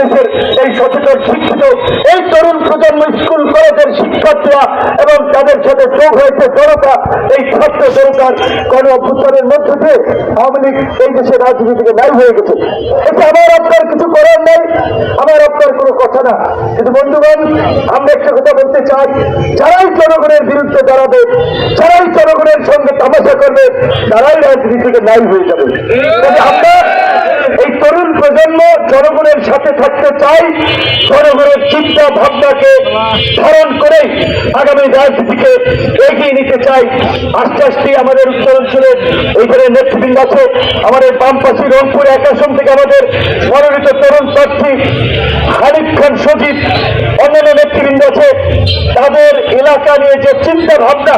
দেশের এই সচেতন শিক্ষিত, এই তরুণ প্রজন্ম স্কুল কলেজের শিক্ষার্থীরা এবং তাদের সাথে যোগ হয়েছে জনতা, এই ছাত্র জনতার গণ অভ্যুত্থানের মধ্যে দিয়ে আওয়ামী লীগ এই দেশের রাজনীতি থেকে নাই হয়ে গেছে। এটা আমার আপনার কিছু করার নেই, আমার আপনার কোনো কথা না। কিন্তু বন্ধুগণ, আমরা একটা কথা বলতে চাই, যারাই জনগণের বিরুদ্ধে দাঁড়াবে, যারাই জনগণের সঙ্গে তামাশা করবে, তারাই রাজনীতি থেকে নাই হয়ে যাবে। প্রজন্ম জনগণের সাথে থাকতে চাই। জনগণের চিন্তা ভাবনাকে ধারণ করে আগামী রাজনীতিকে এগিয়ে নিতে চাই। আস্তে আস্তে আমাদের উত্তরাঞ্চলে এইখানে নেতৃবৃন্দ আছে, আমাদের বামপাশি রংপুর এক আসন থেকে আমাদের মনোনীত তরুণ প্রার্থী হানিফ খান সজিব অন্যান্য নেতৃবৃন্দ আছে। তাদের এলাকা নিয়ে যে চিন্তা ভাবনা